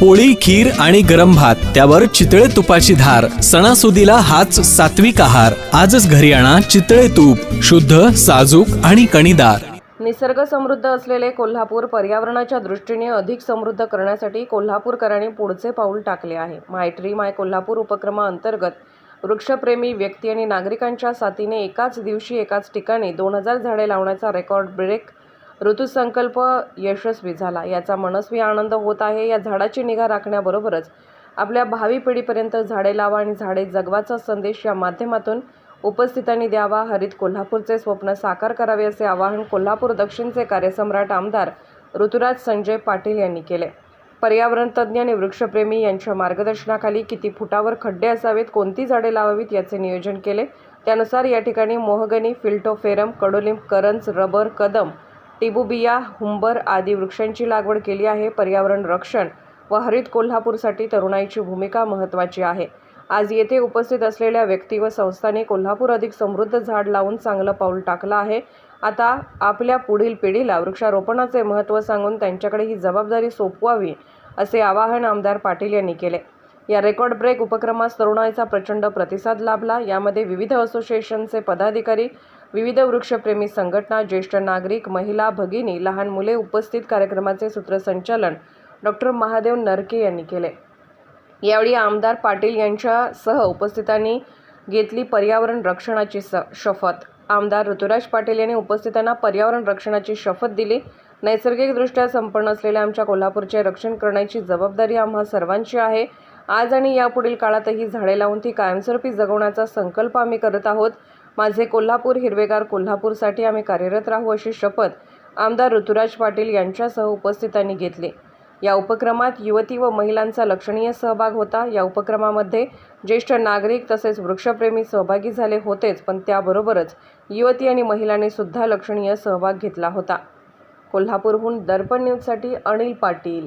पोळी खीर आणि गरम भात त्यावर चितळे तुपाची धार सणासुदीला हाच सात्विक आहार. आजच घरी आणा चितळे तूप शुद्ध साजूक आणि कणीदार. निसर्ग समृद्ध असलेले कोल्हापूर पर्यावरणाच्या दृष्टीने अधिक समृद्ध करण्यासाठी कोल्हापूरकरांनी पुढचे पाऊल टाकले आहे. माय ट्री माय कोल्हापूर उपक्रमाअंतर्गत वृक्षप्रेमी व्यक्ती आणि नागरिकांच्या साथीने एकाच दिवशी एकाच ठिकाणी दोन हजार झाडे लावण्याचा रेकॉर्ड ब्रेक ऋतुसंकल्प यशस्वी झाला. याचा मनस्वी आनंद होत आहे. या झाडाची निगा राखण्याबरोबरच आपल्या भावी पिढीपर्यंत झाडे लावा आणि झाडे जगवाचा संदेश या माध्यमातून उपस्थितांनी द्यावा. हरित कोल्हापूरचे स्वप्न साकार करावे असे आवाहन कोल्हापूर दक्षिणचे कार्यसम्राट आमदार ऋतुराज संजय पाटील यांनी केले. पर्यावरण तज्ज्ञ आणि वृक्षप्रेमी यांच्या मार्गदर्शनाखाली किती फुटावर खड्डे असावेत कोणती झाडे लावावीत याचे नियोजन केले. त्यानुसार या ठिकाणी मोहगनी फिल्टोफेरम कडुलिंब करंज रबर कदम टिबुबिया हुंबर आदी वृक्षांची लागवड केली आहे. पर्यावरण रक्षण व हरित कोल्हापूरसाठी तरुणाईची भूमिका महत्त्वाची आहे. आज येथे उपस्थित असलेल्या व्यक्ती व संस्थांनी कोल्हापूर अधिक समृद्ध झाड लावून चांगलं पाऊल टाकलं आहे. आता आपल्या पुढील पिढीला वृक्षारोपणाचे महत्त्व सांगून त्यांच्याकडे ही जबाबदारी सोपवावी असे आवाहन आमदार पाटील यांनी केले. या रेकॉर्ड ब्रेक उपक्रमास तरुणाईचा प्रचंड प्रतिसाद लाभला. यामध्ये विविध असोसिएशनचे पदाधिकारी विविध वृक्षप्रेमी संघटना ज्येष्ठ नागरिक महिला भगिनी लहान मुले उपस्थित कार्यक्रमाचे सूत्रसंचालन डॉक्टर महादेव नरके यांनी केले. यावेळी आमदार पाटील यांच्यासह उपस्थितांनी घेतली पर्यावरण रक्षणाची स शपथ. आमदार ऋतुराज पाटील यांनी उपस्थितांना पर्यावरण रक्षणाची शपथ दिली. नैसर्गिकदृष्ट्या संपन्न असलेल्या आमच्या कोल्हापूरचे रक्षण करण्याची जबाबदारी आम्हा सर्वांची आहे. आज आणि यापुढील काळातही झाडे लावून ती कायमस्वरूपी जगवण्याचा संकल्प आम्ही करत आहोत. माझे कोल्हापूर हिरवेगार कोल्हापूरसाठी आम्ही कार्यरत राहू अशी शपथ आमदार ऋतुराज पाटील यांच्यासह उपस्थितांनी घेतली. या उपक्रमात युवती व महिलांचा लक्षणीय सहभाग होता. या उपक्रमामध्ये ज्येष्ठ नागरिक तसेच वृक्षप्रेमी सहभागी झाले होतेच पण त्याबरोबरच युवती आणि महिलांनी सुद्धा लक्षणीय सहभाग घेतला होता. कोल्हापूरहून दर्पण न्यूजसाठी अनिल पाटील.